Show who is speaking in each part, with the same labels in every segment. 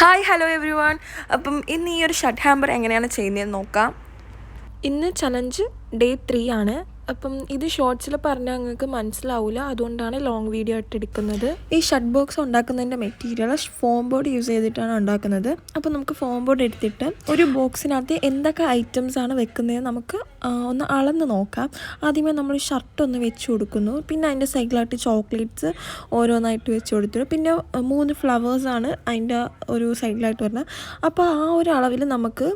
Speaker 1: Hi hello every one അപ്പം ഇന്ന് ഈ ഒരു ഷട്ട് ഹാമ്പർ എങ്ങനെയാണ് ചെയ്യുന്നതെന്ന് നോക്കാം.
Speaker 2: ഇന്ന് ചലഞ്ച് ഡേ ത്രീ ആണ്. അപ്പം ഇത് ഷോർട്സിൽ പറഞ്ഞാൽ നിങ്ങൾക്ക് മനസ്സിലാവില്ല അതുകൊണ്ടാണ് ലോങ് വീഡിയോ ആയിട്ട് എടുക്കുന്നത്. ഈ ഷട്ട് ബോക്സ് ഉണ്ടാക്കുന്നതിന്റെ മെറ്റീരിയൽ ഫോം ബോർഡ് യൂസ് ചെയ്തിട്ടാണ് ഉണ്ടാക്കുന്നത്. അപ്പോൾ നമുക്ക് ഫോം ബോർഡ് എടുത്തിട്ട് ഒരു ബോക്സിനകത്ത് എന്തൊക്കെ ഐറ്റംസ് ആണ് വെക്കുന്നത് നമുക്ക് ഒന്ന് അളന്ന് നോക്കാം. ആദ്യമേ നമ്മൾ ഷർട്ട് ഒന്ന് വെച്ച് കൊടുക്കുന്നു. പിന്നെ അതിന്റെ സൈഡിലായിട്ട് ചോക്ലേറ്റ്സ് ഓരോന്നായിട്ട് വെച്ച് കൊടുത്തിട്ട്. പിന്നെ മൂന്ന് ഫ്ലവേഴ്സാണ് അതിന്റെ ഒരു സൈഡിലായിട്ട് വരുന്നത്. അപ്പോൾ ആ ഒരു അളവിൽ നമുക്ക്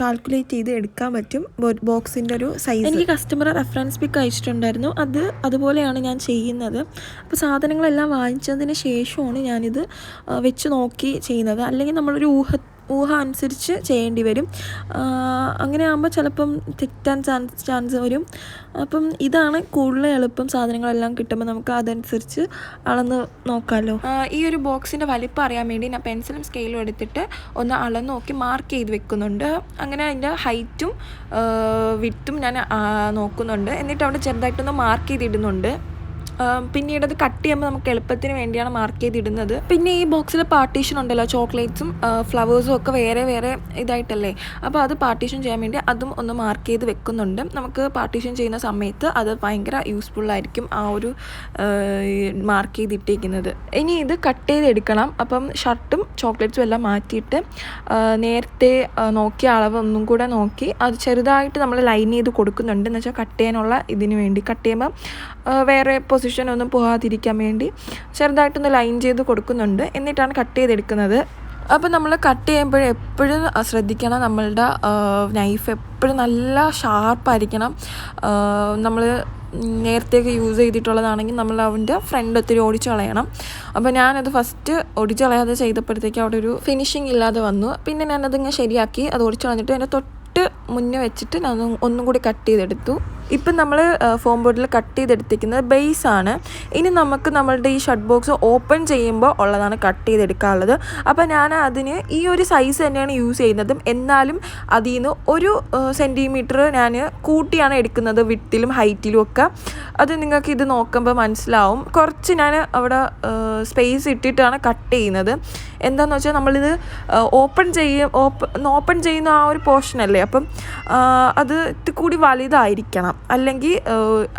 Speaker 2: കാൽക്കുലേറ്റ് ചെയ്ത് എടുക്കാൻ പറ്റും. ബോക്സിന്റെ ഒരു സൈസ് എനിക്ക് കസ്റ്റമർ റെഫറൻസ് പിക്ക് അയച്ചിട്ടുണ്ടായിരുന്നു. അത് അതുപോലെയാണ് ഞാൻ ചെയ്യുന്നത്. അപ്പോൾ സാധനങ്ങളെല്ലാം വാങ്ങിച്ചതിന് ശേഷമാണ് ഞാനിത് വെച്ച് നോക്കി ചെയ്യുന്നത്. അല്ലെങ്കിൽ നമ്മളൊരു ഊഹ ഊഹ അനുസരിച്ച് ചെയ്യേണ്ടി വരും. അങ്ങനെ ആകുമ്പോൾ ചിലപ്പം തെറ്റാൻ ചാൻസ് ചാൻസ് വരും. അപ്പം ഇതാണ് കൂടുതൽ എളുപ്പം സാധനങ്ങളെല്ലാം കിട്ടുമ്പോൾ നമുക്ക് അതനുസരിച്ച് അളന്ന് നോക്കാമല്ലോ
Speaker 1: ഈ ഒരു ബോക്സിന്റെ വലിപ്പം അറിയാൻ വേണ്ടി ഞാൻ പെൻസിലും സ്കെയിലും എടുത്തിട്ട് ഒന്ന് അളന്ന് നോക്കി മാർക്ക് ചെയ്ത് വെക്കുന്നുണ്ട്. അങ്ങനെ അതിന്റെ ഹൈറ്റും വിത്തും ഞാൻ നോക്കുന്നുണ്ട്. എന്നിട്ട് അവിടെ ചെറുതായിട്ടൊന്ന് മാർക്ക് ചെയ്തിടുന്നുണ്ട്. പിന്നീട് അത് കട്ട് ചെയ്യുമ്പോൾ നമുക്ക് എളുപ്പത്തിന് വേണ്ടിയാണ് മാർക്ക് ചെയ്തിടുന്നത്. പിന്നെ ഈ ബോക്സിൽ പാർട്ടീഷൻ ഉണ്ടല്ലോ ചോക്ലേറ്റ്സും ഫ്ലവേഴ്സും ഒക്കെ വേറെ വേറെ ഇതായിട്ടല്ലേ? അപ്പോൾ അത് പാർട്ടീഷൻ ചെയ്യാൻ വേണ്ടി അതും ഒന്ന് മാർക്ക് ചെയ്ത് വെക്കുന്നുണ്ട്. നമുക്ക് പാർട്ടീഷൻ ചെയ്യുന്ന സമയത്ത് അത് ഭയങ്കര യൂസ്ഫുൾ ആയിരിക്കും ആ ഒരു മാർക്ക് ചെയ്തിട്ടേക്കുന്നത്. ഇനി ഇത് കട്ട് ചെയ്തെടുക്കണം. അപ്പം ഷർട്ടും ചോക്ലേറ്റ്സും എല്ലാം മാറ്റിയിട്ട് നേരത്തെ നോക്കിയ അളവ് ഒന്നും കൂടെ നോക്കി അത് ചെറുതായിട്ട് നമ്മൾ ലൈൻ ചെയ്ത് കൊടുക്കുന്നുണ്ട്. എന്ന് വെച്ചാൽ കട്ട് ചെയ്യാനുള്ള ഇതിന് വേണ്ടി. കട്ട് ചെയ്യുമ്പോൾ വേറെ പൊസിഷൻ ഒന്നും പോകാതിരിക്കാൻ വേണ്ടി ചെറുതായിട്ടൊന്ന് ലൈൻ ചെയ്ത് കൊടുക്കുന്നുണ്ട്. എന്നിട്ടാണ് കട്ട് ചെയ്തെടുക്കുന്നത്. അപ്പോൾ നമ്മൾ കട്ട് ചെയ്യുമ്പോൾ എപ്പോഴും ശ്രദ്ധിക്കണം നമ്മളുടെ നൈഫ് എപ്പോഴും നല്ല ഷാർപ്പായിരിക്കണം നമ്മൾ നേരത്തെയൊക്കെ യൂസ് ചെയ്തിട്ടുള്ളതാണെങ്കിൽ നമ്മൾ അവന്റെ ഫ്രണ്ട് ഒത്തിരി ഓടിച്ചു കളയണം. അപ്പോൾ ഞാനത് ഫസ്റ്റ് ഓടിച്ചു കളയാതെ ചെയ്തപ്പോഴത്തേക്ക് അവിടെ ഒരു ഫിനിഷിങ് ഇല്ലാതെ വന്നു. പിന്നെ ഞാനതിങ്ങനെ ശരിയാക്കി അത് ഓടിച്ചു കളഞ്ഞിട്ട് എന്റെ തൊട്ട് മുന്നേ വെച്ചിട്ട് ഞാൻ ഒന്നും കൂടി കട്ട് ചെയ്തെടുത്തു. ഇപ്പം നമ്മൾ ഫോം ബോർഡിൽ കട്ട് ചെയ്തെടുത്തിരിക്കുന്നത് ബേസ് ആണ്. ഇനി നമുക്ക് നമ്മളുടെ ഈ ഷട്ട് ബോക്സ് ഓപ്പൺ ചെയ്യുമ്പോൾ ഉള്ളതാണ് കട്ട് ചെയ്തെടുക്കാനുള്ളത്. അപ്പോൾ ഞാൻ അതിന് ഈ ഒരു സൈസ് തന്നെയാണ് യൂസ് ചെയ്യുന്നതും. എന്നാലും അതിൽ നിന്ന് ഒരു സെന്റിമീറ്റർ ഞാൻ കൂട്ടിയാണ് എടുക്കുന്നത് വിട്ടിലും ഹൈറ്റിലും ഒക്കെ. അത് നിങ്ങൾക്ക് ഇത് നോക്കുമ്പോൾ മനസ്സിലാവും. കുറച്ച് ഞാൻ അവിടെ സ്പേസ് ഇട്ടിട്ടാണ് കട്ട് ചെയ്യുന്നത്. എന്താണെന്ന് വെച്ചാൽ നമ്മളിത് ഓപ്പൺ ചെയ്യും ഓപ്പൺ ഓപ്പൺ ചെയ്യുന്ന ആ ഒരു പോർഷൻ അല്ലേ? അപ്പം അത് കൂടി വലുതായിരിക്കണം. അല്ലെങ്കിൽ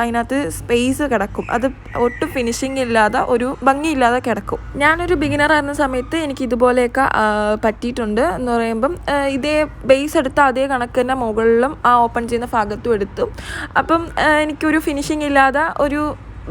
Speaker 1: അതിനകത്ത് സ്പേസ് കിടക്കും. അത് ഒട്ടും ഫിനിഷിംഗ് ഇല്ലാതെ ഒരു ഭംഗിയില്ലാതെ കിടക്കും. ഞാനൊരു ബിഗിനർ ആയിരുന്ന സമയത്ത് എനിക്ക് ഇതുപോലെയൊക്കെ പറ്റിയിട്ടുണ്ട് എന്ന് പറയുമ്പം ഇതേ ബേസ് എടുത്ത അതേ കണക്ക് തന്നെ മുകളിലും ആ ഓപ്പൺ ചെയ്യുന്ന ഭാഗത്തും എടുത്തു. അപ്പം എനിക്കൊരു ഫിനിഷിംഗ് ഇല്ലാതെ ഒരു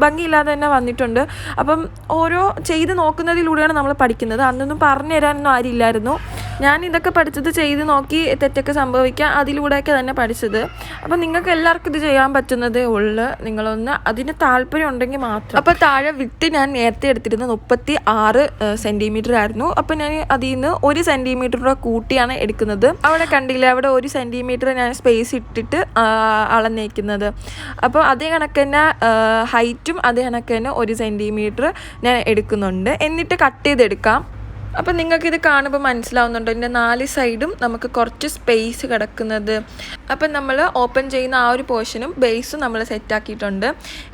Speaker 1: ഭംഗിയില്ലാതെ തന്നെ വന്നിട്ടുണ്ട്. അപ്പം ഓരോ ചെയ്ത് നോക്കുന്നതിലൂടെയാണ് നമ്മൾ പഠിക്കുന്നത്. അന്നൊന്നും പറഞ്ഞു തരാനൊന്നും ആരില്ലായിരുന്നു. ഞാൻ ഇതൊക്കെ പഠിച്ചത് ചെയ്ത് നോക്കി തെറ്റൊക്കെ സംഭവിക്കുക അതിലൂടെയൊക്കെ തന്നെ പഠിച്ചത്. അപ്പം നിങ്ങൾക്ക് എല്ലാവർക്കും ഇത് ചെയ്യാൻ പറ്റുന്നതേ ഉള്ളു. നിങ്ങളൊന്ന് അതിന് താല്പര്യം ഉണ്ടെങ്കിൽ മാത്രം. അപ്പോൾ താഴെ വിട്ട് ഞാൻ നേരത്തെ എടുത്തിരുന്നത് മുപ്പത്തി ആറ് സെന്റിമീറ്റർ ആയിരുന്നു. അപ്പം ഞാൻ അതിൽ നിന്ന് ഒരു സെന്റിമീറ്റർ കൂടെ കൂട്ടിയാണ് എടുക്കുന്നത്. അവിടെ കണ്ടില്ല അവിടെ ഒരു സെന്റിമീറ്റർ ഞാൻ സ്പേസ് ഇട്ടിട്ട് അളന്നേക്കുന്നത്. അപ്പോൾ അതേ കണക്ക് തന്നെ ഹൈറ്റും അതേ കണക്ക് തന്നെ ഒരു സെന്റിമീറ്റർ ഞാൻ എടുക്കുന്നുണ്ട്. എന്നിട്ട് കട്ട് ചെയ്തെടുക്കാം. അപ്പം നിങ്ങൾക്കിത് കാണുമ്പോൾ മനസ്സിലാവുന്നുണ്ടോ. ഇതിന്റെ നാല് സൈഡും നമുക്ക് കുറച്ച് സ്പേസ് കിടക്കുന്നത്. അപ്പം നമ്മൾ ഓപ്പൺ ചെയ്യുന്ന ആ ഒരു പോർഷനും ബേസും നമ്മൾ സെറ്റാക്കിയിട്ടുണ്ട്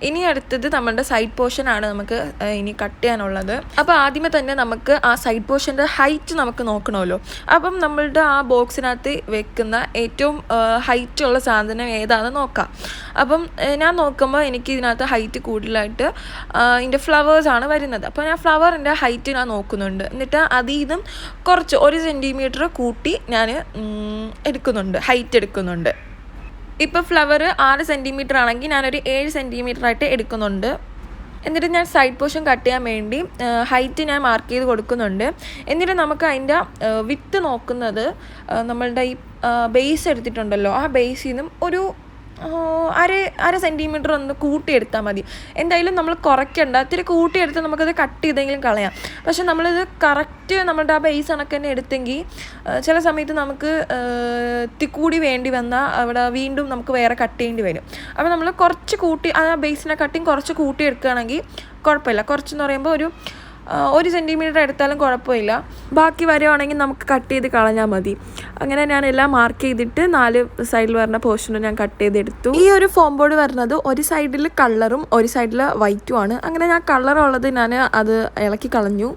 Speaker 1: ഇനി അടുത്തത് നമ്മളുടെ സൈഡ് പോർഷനാണ് നമുക്ക് ഇനി കട്ട് ചെയ്യാനുള്ളത്. അപ്പോൾ ആദ്യമേ തന്നെ നമുക്ക് ആ സൈഡ് പോർഷന്റെ ഹൈറ്റ് നമുക്ക് നോക്കണമല്ലോ. അപ്പം നമ്മളുടെ ആ ബോക്സിനകത്ത് വെക്കുന്ന ഏറ്റവും ഹൈറ്റ് ഉള്ള സാധനം ഏതാണെന്ന് നോക്കാം. അപ്പം ഞാൻ നോക്കുമ്പോൾ എനിക്ക് ഇതിനകത്ത് ഹൈറ്റ് കൂടുതലായിട്ട് ഇതിന്റെ ഫ്ലവേഴ്സാണ് വരുന്നത്. അപ്പോൾ ഞാൻ ഫ്ലവറിന്റെ ഹൈറ്റ് ഞാൻ നോക്കുന്നുണ്ട്. എന്നിട്ട് നിന്നും കുറച്ച് ഒരു സെന്റിമീറ്റർ കൂട്ടി ഞാൻ എടുക്കുന്നുണ്ട്. ഹൈറ്റ് എടുക്കുന്നുണ്ട്. ഇപ്പോൾ ഫ്ലവർ ആറ് സെന്റിമീറ്റർ ആണെങ്കിൽ ഞാനൊരു ഏഴ് സെന്റിമീറ്റർ ആയിട്ട് എടുക്കുന്നുണ്ട്. എന്നിട്ട് ഞാൻ സൈഡ് പോർഷൻ കട്ട് ചെയ്യാൻ വേണ്ടി ഹൈറ്റ് ഞാൻ മാർക്ക് ചെയ്ത് കൊടുക്കുന്നുണ്ട്. എന്നിട്ട് നമുക്ക് അതിന്റെ വിത്ത് നോക്കുന്നത് നമ്മളുടെ ഈ ബേസ് എടുത്തിട്ടുണ്ടല്ലോ. ആ ബേസിൽ നിന്നും ഒരു അര അര സെന്റിമീറ്റർ ഒന്ന് കൂട്ടിയെടുത്താൽ മതി. എന്തായാലും നമ്മൾ കുറയ്ക്കണ്ട. ഇത്തിരി കൂട്ടിയെടുത്ത് നമുക്കത് കട്ട് ചെയ്തെങ്കിലും കളയാം. പക്ഷെ നമ്മളിത് കറക്റ്റ് നമ്മുടെ ആ ബേസ് കണക്ക് തന്നെ എടുത്തെങ്കിൽ ചില സമയത്ത് നമുക്ക് തിക്കൂടി വേണ്ടി വന്നാൽ അവിടെ വീണ്ടും നമുക്ക് വേറെ കട്ട് ചെയ്യേണ്ടി വരും. അപ്പോൾ നമ്മൾ കുറച്ച് കൂട്ടി ആ ബേസിനെ കട്ടിങ് കുറച്ച് കൂട്ടിയെടുക്കുകയാണെങ്കിൽ കുഴപ്പമില്ല. കുറച്ചെന്ന് പറയുമ്പോൾ ഒരു ഒരു സെന്റിമീറ്റർ എടുത്താലും കുഴപ്പമില്ല. ബാക്കി വരുവാണെങ്കിൽ നമുക്ക് കട്ട് ചെയ്ത് കളഞ്ഞാൽ മതി. അങ്ങനെ ഞാൻ എല്ലാം മാർക്ക് ചെയ്തിട്ട് നാല് സൈഡിൽ വരുന്ന പോർഷനും ഞാൻ കട്ട് ചെയ്തെടുത്തു. ഈ ഒരു ഫോം ബോർഡ് വരുന്നത് ഒരു സൈഡിൽ കളറും ഒരു സൈഡിൽ വൈറ്റുമാണ് അങ്ങനെ ഞാൻ കളറുള്ളത് ഞാൻ അത് ഇളക്കി കളഞ്ഞു.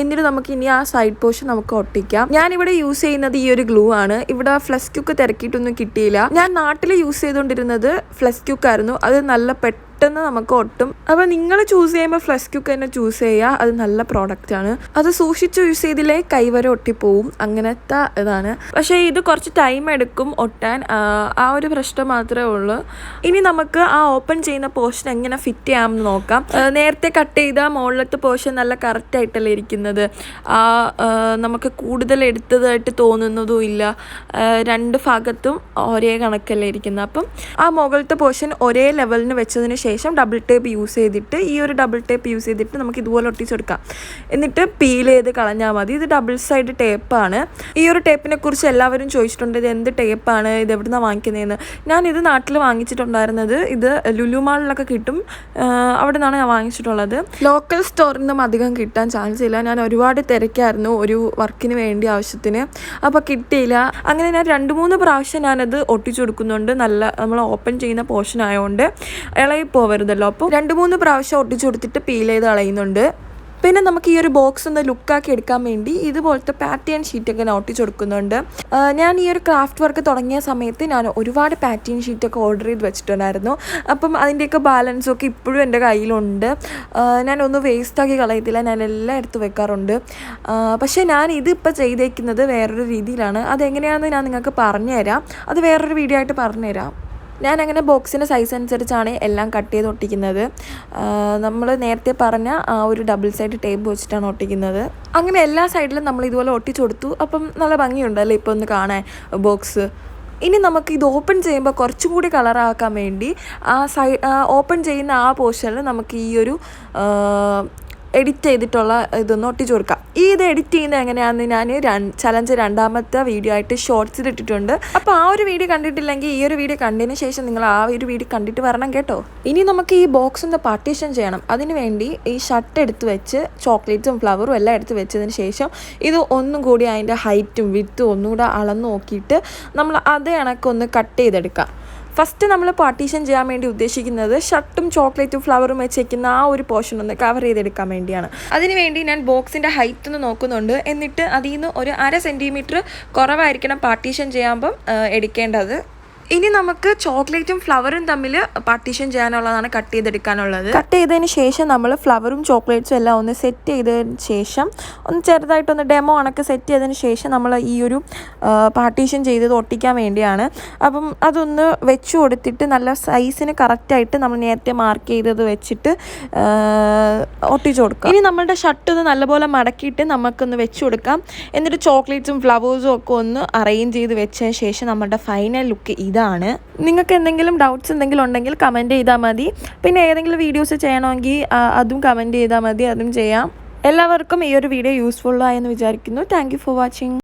Speaker 1: എന്നിട്ട് നമുക്ക് ഇനി ആ സൈഡ് പോർഷൻ നമുക്ക് ഒട്ടിക്കാം. ഞാനിവിടെ യൂസ് ചെയ്യുന്നത് ഈ ഒരു ഗ്ലൂ ആണ്. ഇവിടെ ഫ്ലസ് ക്യൂക്ക് തിരക്കിയിട്ടൊന്നും കിട്ടിയില്ല. ഞാൻ നാട്ടിൽ യൂസ് ചെയ്തുകൊണ്ടിരുന്നത് ഫ്ലസ് ക്യൂക്ക് ആയിരുന്നു. അത് നല്ല പെട്ടെന്ന് നമുക്ക് ഒട്ടും. അപ്പോൾ നിങ്ങൾ ചൂസ് ചെയ്യുമ്പോൾ ഫ്ലസ് ക്യൂക്ക് തന്നെ ചൂസ് ചെയ്യുക. അത് നല്ല പ്രോഡക്റ്റ് ആണ്. അത് സൂക്ഷിച്ച് യൂസ് ചെയ്തില്ലേ? കൈവരെ ഒട്ടിപ്പോവും. അങ്ങനത്തെ ഇതാണ്. പക്ഷേ ഇത് കുറച്ച് ടൈം എടുക്കും ഒട്ടാൻ. ആ, ഒരു പ്രശ്നം മാത്രമേ ഉള്ളൂ. ഇനി നമുക്ക് ആ ഓപ്പൺ ചെയ്യുന്ന പോർഷൻ എങ്ങനെ ഫിറ്റ് ചെയ്യാമെന്ന് നോക്കാം. നേരത്തെ കട്ട് ചെയ്ത മുകളിലത്തെ പോർഷൻ നല്ല കറക്റ്റ് ആയിട്ടല്ലേ ഇരിക്കുന്നത്. ആ, നമുക്ക് കൂടുതൽ എടുത്തതായിട്ട് തോന്നുന്നതും ഇല്ല. രണ്ട് ഭാഗത്തും ഒരേ കണക്കല്ലേ ഇരിക്കുന്നത്. അപ്പം ആ മുകളിലത്തെ പോർഷൻ ഒരേ ലെവലിന് വെച്ചതിന് ശേഷം ഡബിൾ ടേപ്പ് യൂസ് ചെയ്തിട്ട് ഈ ഒരു ഡബിൾ ടേപ്പ് യൂസ് ചെയ്തിട്ട് നമുക്ക് ഇതുപോലെ ഒട്ടിച്ചെടുക്കാം. എന്നിട്ട് പീൽ ചെയ്ത് കളഞ്ഞാൽ മതി. ഇത് ഡബിൾ സൈഡ് ടേപ്പാണ് ഈ ഒരു ടേപ്പിനെ കുറിച്ച് എല്ലാവരും ചോദിച്ചിട്ടുണ്ട് ഇത് എന്ത് ടേപ്പാണ് ഇത് എവിടുന്നാണ് വാങ്ങിക്കുന്നതെന്ന് ഞാൻ ഇത് നാട്ടിൽ വാങ്ങിച്ചിട്ടുണ്ടായിരുന്നത് ഇത് ലുലുമാളിലൊക്കെ കിട്ടും. അവിടെ നിന്നാണ് ഞാൻ വാങ്ങിച്ചിട്ടുള്ളത്. ലോക്കൽ സ്റ്റോറിൽ നിന്നും അധികം കിട്ടാൻ ചാൻസ് ഇല്ല. ഞാൻ ഒരുപാട് തിരക്കായിരുന്നു ഒരു വർക്കിന് വേണ്ടി ആവശ്യത്തിന്. അപ്പോൾ കിട്ടിയില്ല. അങ്ങനെ ഞാൻ രണ്ട് മൂന്ന് പ്രാവശ്യം ഞാനത് ഒട്ടിച്ചു കൊടുക്കുന്നുണ്ട് നല്ല നമ്മൾ ഓപ്പൺ ചെയ്യുന്ന പോർഷൻ ആയതുകൊണ്ട് ഇളകി പോവരുതല്ലോ. അപ്പോൾ രണ്ട് മൂന്ന് പ്രാവശ്യം ഒട്ടിച്ചു കൊടുത്തിട്ട് പീൽ ചെയ്ത് കളയുന്നുണ്ട്. പിന്നെ നമുക്ക് ഈ ഒരു ബോക്സ് ഒന്ന് ലുക്കാക്കി എടുക്കാൻ വേണ്ടി ഇതുപോലത്തെ പാറ്റേൺ ഷീറ്റൊക്കെ ഒട്ടിച്ചു കൊടുക്കുന്നുണ്ട്. ഞാൻ ഈ ഒരു ക്രാഫ്റ്റ് വർക്ക് തുടങ്ങിയ സമയത്ത് ഞാൻ ഒരുപാട് പാറ്റേൺ ഷീറ്റൊക്കെ ഓർഡർ ചെയ്ത് വെച്ചിട്ടുണ്ടായിരുന്നു. അപ്പം അതിന്റെയൊക്കെ ബാലൻസ് ഒക്കെ ഇപ്പോഴും എന്റെ കയ്യിലുണ്ട്. ഞാനൊന്നും വേസ്റ്റാക്കി കളയത്തില്ല. ഞാൻ എല്ലാം എടുത്ത് വെക്കാറുണ്ട്. പക്ഷേ ഞാൻ ഇതിപ്പോൾ ചെയ്തേക്കുന്നത് വേറൊരു രീതിയിലാണ്. അതെങ്ങനെയാണെന്ന് ഞാൻ നിങ്ങൾക്ക് പറഞ്ഞുതരാം. അത് വേറൊരു വീഡിയോ ആയിട്ട് പറഞ്ഞുതരാം. ഞാൻ അങ്ങനെ ബോക്സിന്റെ സൈസ് അനുസരിച്ചാണ് എല്ലാം കട്ട് ചെയ്ത് ഒട്ടിക്കുന്നത്. നമ്മൾ നേരത്തെ പറഞ്ഞ ആ ഒരു ഡബിൾ സൈഡ് ടേപ്പ് വെച്ചിട്ടാണ് ഒട്ടിക്കുന്നത്. അങ്ങനെ എല്ലാ സൈഡിലും നമ്മൾ ഇതുപോലെ ഒട്ടിച്ചു കൊടുത്തു. അപ്പം നല്ല ഭംഗിയുണ്ടല്ലേ ഇപ്പോൾ ഒന്ന് കാണാൻ ബോക്സ് ഇനി നമുക്ക് ഇത് ഓപ്പൺ ചെയ്യുമ്പോൾ കുറച്ചും കൂടി കളറാക്കാൻ വേണ്ടി ആ സൈ ഓപ്പൺ ചെയ്യുന്ന ആ പോർഷനിൽ നമുക്ക് ഈ ഒരു എഡിറ്റ് ചെയ്തിട്ടുള്ള ഇതൊന്ന് ഒട്ടിച്ചു കൊടുക്കാം. ഈ ഇത് എഡിറ്റ് ചെയ്യുന്നത് എങ്ങനെയാണെന്ന് ഞാൻ ചലഞ്ച് രണ്ടാമത്തെ വീഡിയോ ആയിട്ട് ഷോർട്സിൽ ഇട്ടിട്ടുണ്ട്. അപ്പോൾ ആ ഒരു വീഡിയോ കണ്ടിട്ടില്ലെങ്കിൽ ഈ ഒരു വീഡിയോ കണ്ടതിന് ശേഷം നിങ്ങൾ ആ ഒരു വീഡിയോ കണ്ടിട്ട് വരണം കേട്ടോ. ഇനി നമുക്ക് ഈ ബോക്സ് ഒന്ന് പാർട്ടീഷൻ ചെയ്യണം. അതിനുവേണ്ടി ഈ ഷർട്ട് എടുത്ത് വെച്ച് ചോക്ലേറ്റ്സും ഫ്ലവറും എല്ലാം എടുത്ത് വെച്ചതിന് ശേഷം ഇത് ഒന്നും കൂടി അതിന്റെ ഹൈറ്റും വിത്തും ഒന്നും കൂടെ അളന്ന് നോക്കിയിട്ട് നമ്മൾ അതേ കണക്കൊന്ന് കട്ട് ചെയ്തെടുക്കാം. ഫസ്റ്റ് നമ്മൾ പാർട്ടീഷൻ ചെയ്യാൻ വേണ്ടി ഉദ്ദേശിക്കുന്നത് ഷർട്ടും ചോക്ലേറ്റും ഫ്ലവറും വെച്ചേക്കുന്ന ആ ഒരു പോർഷൻ ഒന്ന് കവർ ചെയ്തെടുക്കാൻ വേണ്ടിയാണ്. അതിനുവേണ്ടി ഞാൻ ബോക്സിന്റെ ഹൈറ്റ് ഒന്ന് നോക്കുന്നുണ്ട്. എന്നിട്ട് അതിൽ നിന്ന് ഒരു അര സെന്റിമീറ്റർ കുറവായിരിക്കണം പാർട്ടീഷൻ ചെയ്യുമ്പം എടുക്കേണ്ടത്. ഇനി നമുക്ക് ചോക്ലേറ്റും ഫ്ലവറും തമ്മിൽ പാർട്ടീഷൻ ചെയ്യാനുള്ളതാണ് കട്ട് ചെയ്തെടുക്കാനുള്ളത്. കട്ട് ചെയ്തതിന് ശേഷം നമ്മൾ ഫ്ലവറും ചോക്ലേറ്റ്സും എല്ലാം ഒന്ന് സെറ്റ് ചെയ്തതിന് ശേഷം ഒന്ന് ചെറുതായിട്ടൊന്ന് ഡെമോ കണക്ക് സെറ്റ് ചെയ്തതിന് ശേഷം നമ്മൾ ഈ ഒരു പാർട്ടീഷൻ ചെയ്തത് ഒട്ടിക്കാൻ വേണ്ടിയാണ്. അപ്പം അതൊന്ന് വെച്ച് കൊടുത്തിട്ട് നല്ല സൈസിന് കറക്റ്റായിട്ട് നമ്മൾ നേരത്തെ മാർക്ക് ചെയ്തത് വെച്ചിട്ട് ഒട്ടിച്ചു കൊടുക്കാം ഇനി നമ്മളുടെ ഷർട്ട് ഒന്ന് നല്ലപോലെ മടക്കിയിട്ട് നമുക്കൊന്ന് വെച്ച് കൊടുക്കാം. എന്നിട്ട് ചോക്ലേറ്റ്സും ഫ്ലവേഴ്സും ഒക്കെ ഒന്ന് അറേഞ്ച് ചെയ്ത് വെച്ചതിന് ശേഷം നമ്മുടെ ഫൈനൽ ലുക്ക് ഇതാണ്. നിങ്ങൾക്ക് എന്തെങ്കിലും ഡൗട്ട്സ് എന്തെങ്കിലും ഉണ്ടെങ്കിൽ കമന്റ് ചെയ്താൽ മതി. പിന്നെ ഏതെങ്കിലും വീഡിയോസ് ചെയ്യണമെങ്കിൽ അതും കമന്റ് ചെയ്താൽ മതി അതും ചെയ്യാം. എല്ലാവർക്കും ഈ ഒരു വീഡിയോ യൂസ്ഫുള്ളായെന്ന് വിചാരിക്കുന്നു. Thank for watching